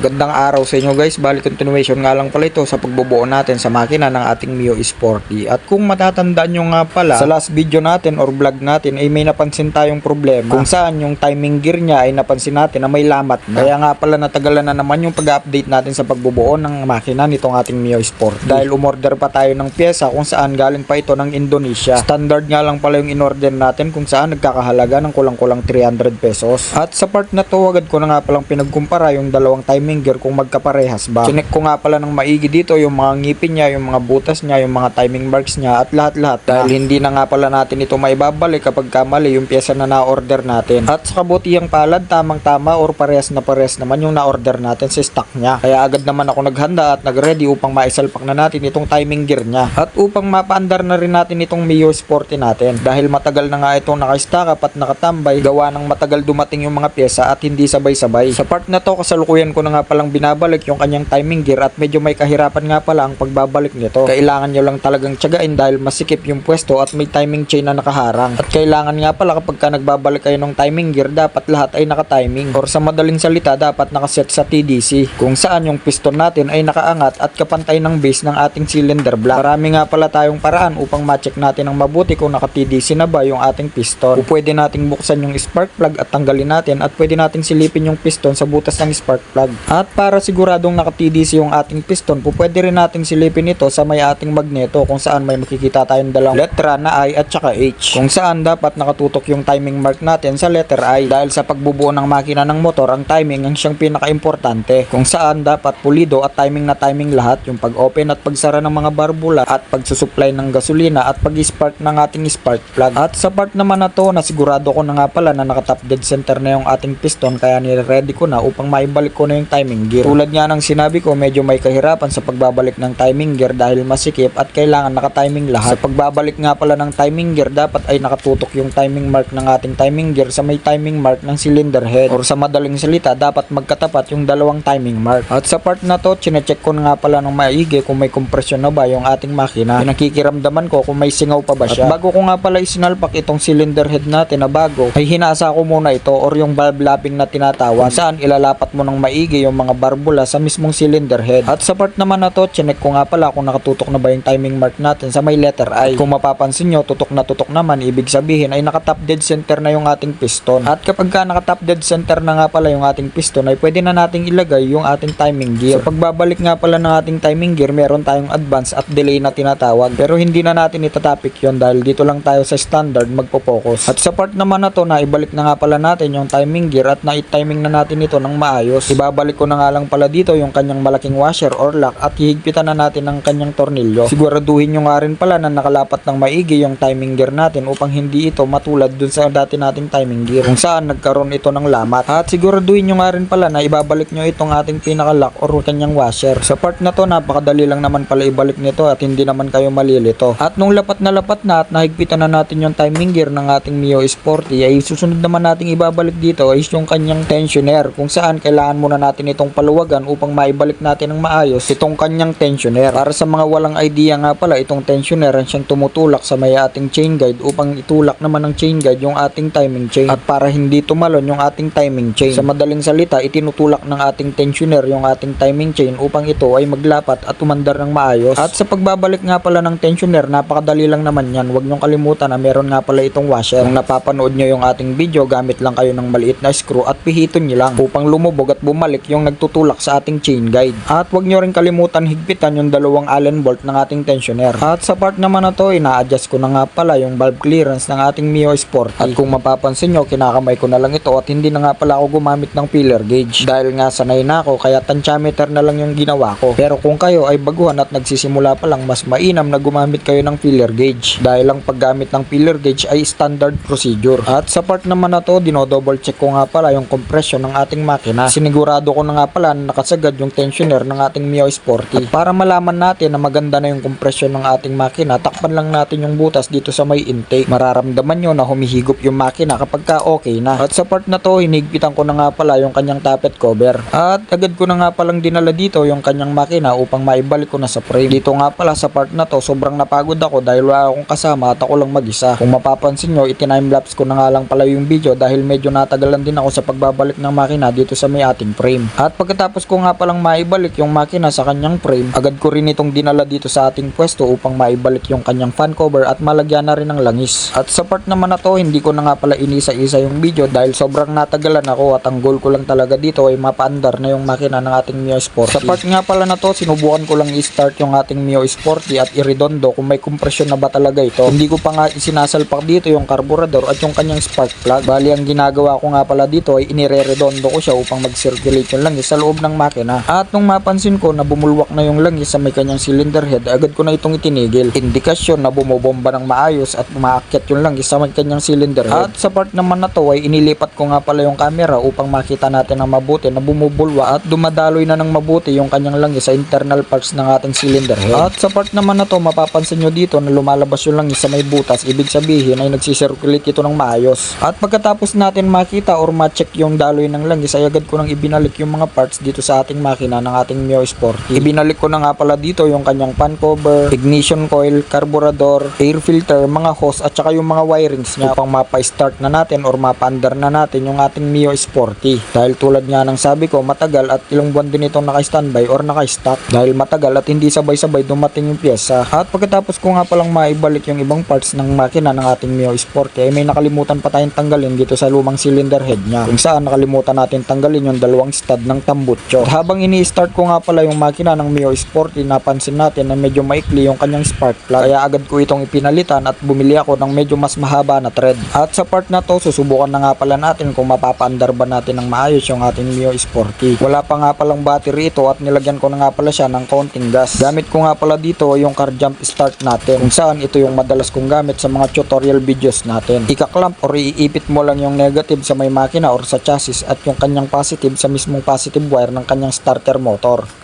Magandang araw sa inyo guys. Bali continuation nga lang pala ito sa pagbubuo natin sa makina ng ating Mio Sporty. At kung matatandaan nyo nga pala, sa last video natin or vlog natin ay may napansin tayong problema kung saan yung timing gear niya ay napansin natin na may lamat na. Kaya nga pala natagalan na naman yung pag-update natin sa pagbubuo ng makina nitong ating Mio Sporty. Dahil umorder pa tayo ng pyesa kung saan galing pa ito ng Indonesia. Standard nga lang pala yung in-order natin kung saan nagkakahalaga ng kulang-kulang 300 pesos. At sa part na to, agad ko na nga palang pinagkumpara yung dalawang timing gear kung magkaparehas ba. Chinek ko nga pala ng maigi dito yung mga ngipin niya, yung mga butas niya, yung mga timing marks niya at lahat-lahat. Dahil hindi na nga pala natin ito maibabalik kapag kamali yung pyesa na na-order natin. At sa kabutihang palad, tamang-tama or parehas na parehas naman yung na-order natin sa stock niya. Kaya agad naman ako naghanda at nag-ready upang maisalpak na natin itong timing gear niya. At upang mapaandar na rin natin itong Mio Sporty natin. Dahil matagal na nga itong naka-stack at nakatambay, gawa ng matagal dumating yung mga pyesa at hindi sabay-sabay. Sa part na to, kasalukuyan ko na nga palang binabalik yung kanyang timing gear at medyo may kahirapan nga pala ang pagbabalik nito. Kailangan nyo lang talagang tiyagain dahil masikip yung pwesto at may timing chain na nakaharang. At kailangan nga pala kapag ka nagbabalik kayo ng timing gear, dapat lahat ay naka-timing. Or sa madaling salita, dapat nakaset sa TDC. Kung saan yung piston natin ay nakaangat at kapantay ng base ng ating cylinder block. Marami nga pala tayong paraan upang ma-check natin ng mabuti kung naka-TDC na ba yung ating piston. O pwede nating buksan yung spark plug at tanggalin natin at pwede nating silipin yung piston sa butas ng spark plug. At para siguradong naka-TDC yung ating piston, po pwede rin nating silipin ito sa may ating magneto kung saan may makikita tayong dalawang letra na I at saka H. Kung saan dapat nakatutok yung timing mark natin sa letter I dahil sa pagbubuo ng makina ng motor, ang timing ang siyang pinaka-importante. Kung saan dapat pulido at timing na timing lahat yung pag-open at pagsara ng mga barbula at pagsusupply ng gasolina at pag-spark ng ating spark plug. At sa part naman na to, nasigurado ko na nga pala na naka-top dead center na yung ating piston kaya nire-ready ko na upang maibalik ko na yung timing gear. Tulad nga ng sinabi ko, medyo may kahirapan sa pagbabalik ng timing gear dahil masikip at kailangan naka-timing lahat. Sa pagbabalik nga pala ng timing gear, dapat ay nakatutok yung timing mark ng ating timing gear sa may timing mark ng cylinder head. Or sa madaling salita, dapat magkatapat yung dalawang timing mark. At sa part na to, chinecheck ko nga pala ng maigi kung may compression na ba yung ating makina. Pinakikiramdaman ko kung may singaw pa ba siya. At bago ko nga pala isinalpak itong cylinder head natin na bago, ay hinasa ko muna ito or yung valve lapping na tinatawag saan ilalapat mo ng maigi yung mga barbula sa mismong cylinder head. At sa part naman na to, chinek ko nga pala kung nakatutok na ba yung timing mark natin sa may letter I. Kung mapapansin nyo, tutok na tutok naman, ibig sabihin ay naka-top dead center na yung ating piston. At kapag ka naka-top dead center na nga pala yung ating piston, ay pwede na nating ilagay yung ating timing gear. Sa pagbabalik nga pala ng ating timing gear, meron tayong advance at delay na tinatawag. Pero hindi na natin itatapik yon dahil dito lang tayo sa standard magpo-focus. At sa part naman na to, na ibalik na nga pala natin yung timing gear at na-timing na natin ito ng maayos. Ibabalik ko na nga lang pala dito yung kanyang malaking washer or lock at hihigpitan na natin ng kanyang tornilyo. Siguraduhin nyo nga rin pala na nakalapat ng maigi yung timing gear natin upang hindi ito matulad dun sa dati nating timing gear kung saan nagkaroon ito ng lamat. At siguraduhin nyo nga rin pala na ibabalik nyo itong ating pinaka-lock or kanyang washer. Sa part na to, napakadali lang naman pala ibalik nito at hindi naman kayo malilito. At nung lapat na lapat na at nahigpitan na natin yung timing gear ng ating Mio Sporty ay susunod naman nating ibabalik dito is yung kanyang tensioner kung saan kailangan muna natin itong paluwagan upang maibalik natin ng maayos itong kanyang tensioner. Para sa mga walang idea nga pala itong tensioner ang siyang tumutulak sa may ating chain guide upang itulak naman ng chain guide yung ating timing chain at para hindi tumalon yung ating timing chain. Sa madaling salita, itinutulak ng ating tensioner yung ating timing chain upang ito ay maglapat at umandar ng maayos. At sa pagbabalik nga pala ng tensioner, napakadali lang naman yan. Huwag niyong kalimutan na meron nga pala itong washer. Kung napapanood niyo yung ating video, gamit lang kayo ng maliit na screw at pihiton niyo lang upang lumubog at bumalik yung nagtutulak sa ating chain guide. At huwag niyo rin kalimutan higpitan yung dalawang allen bolt ng ating tensioner. At sa part naman na to, ina-adjust ko na nga pala yung valve clearance ng ating Mio Sport. At kung mapapansin nyo, kinakamay ko na lang ito at hindi na nga pala ako gumamit ng filler gauge. Dahil nga sanay na ako, kaya tensiometer na lang yung ginawa ko. Pero kung kayo ay baguhan at nagsisimula pa lang, mas mainam na gumamit kayo ng filler gauge. Dahil ang paggamit ng filler gauge ay standard procedure. At sa part naman na to, dino-double check ko nga pala yung compression ng ating makina. Sinigurado ko na nga pala na nakasagad yung tensioner ng ating Mio Sporty. At para malaman natin na maganda na yung compression ng ating makina, takpan lang natin yung butas dito sa may intake. Mararamdaman nyo na humihigop yung makina kapag ka okay na. At sa part na to, hinigpitan ko na nga pala yung kanyang tappet cover. At agad ko na nga palang dinala dito yung kanyang makina upang maibalik ko na sa frame. Dito nga pala sa part na to, sobrang napagod ako dahil wala akong kasama at ako lang mag-isa. Kung mapapansin nyo, itinime-lapse ko na nga lang pala yung video dahil medyo natagalan din ako sa pagbabalik ng makina dito sa may ating frame. At pagkatapos ko nga palang maibalik yung makina sa kanyang frame, agad ko rin itong dinala dito sa ating pwesto upang maibalik yung kanyang fan cover at malagyan na rin ng langis. At sa part naman na to, hindi ko na nga pala inisa-isa yung video dahil sobrang natagalan ako at ang goal ko lang talaga dito ay mapaandar na yung makina ng ating Mio Sporty. Sa part nga pala na to, sinubukan ko lang i-start yung ating Mio Sporty at iridondo kung may compression na ba talaga ito. Hindi ko pa nga isinasalpak dito yung carburetor at yung kanyang spark plug. Bali ang ginagawa ko nga pala dito ay inire-redondo ko siya upang mag-circulate yung langis sa loob ng makina. At nung mapansin ko na bumulwak na yung langis sa may kanyang cylinder head, agad ko na itong itinigil. Indikasyon na bumobomba ng maayos at umaakyat yung langis sa may kanyang cylinder head. At sa part naman na to ay inilipat ko nga pala yung camera upang makita natin ng mabuti na bumubulwa at dumadaloy na ng mabuti yung kanyang langis sa internal parts ng ating cylinder head. At sa part naman na to, mapapansin nyo dito na lumalabas yung langis sa may butas. Ibig sabihin ay nagsisirculate ito ng maayos. At pagkatapos natin makita or ma-check yung daloy ng langis ay agad ko nang ibinalik yung mga parts dito sa ating makina ng ating Mio Sporty. Ibinalik ko na nga pala dito yung kanyang fan cover, ignition coil, carburetor, air filter, mga hose at saka yung mga wirings niya upang mapa-start na natin or mapa-under na natin yung ating Mio Sporty. Dahil tulad nga ng sabi ko, matagal at ilang buwan din itong naka-standby or naka-stock dahil matagal at hindi sabay-sabay dumating yung pyesa. At pagkatapos ko nga palang maibalik yung ibang parts ng makina ng ating Mio Sporty ay may nakalimutan pa tayong tanggalin dito sa lumang cylinder head niya. Kung saan nakalimutan natin tanggalin yung dalawang stud ng tambutso. Habang ini-start ko nga pala yung makina ng Mio Sporty, napansin natin na medyo maikli yung kanyang spark plug. Kaya agad ko itong ipinalitan at bumili ako ng medyo mas mahaba na thread. At sa part na to, susubukan na nga pala natin kung mapapaandar ba natin ng maayos yung ating Mio Sporty. Wala pa nga palang battery ito at nilagyan ko na nga pala siya ng konting gas. Gamit ko nga pala dito yung car jump start natin. Kung saan ito yung madalas kong gamit sa mga tutorial videos natin. Ika-clamp or iipit mo lang yung negative sa may makina or sa chassis at yung kanyang positive sa mismong positive wire ng kanyang starter motor.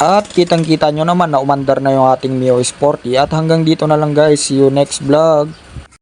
At kitang kita nyo naman na umandar na yung ating Mio Sporty. At hanggang dito na lang guys. See you next vlog.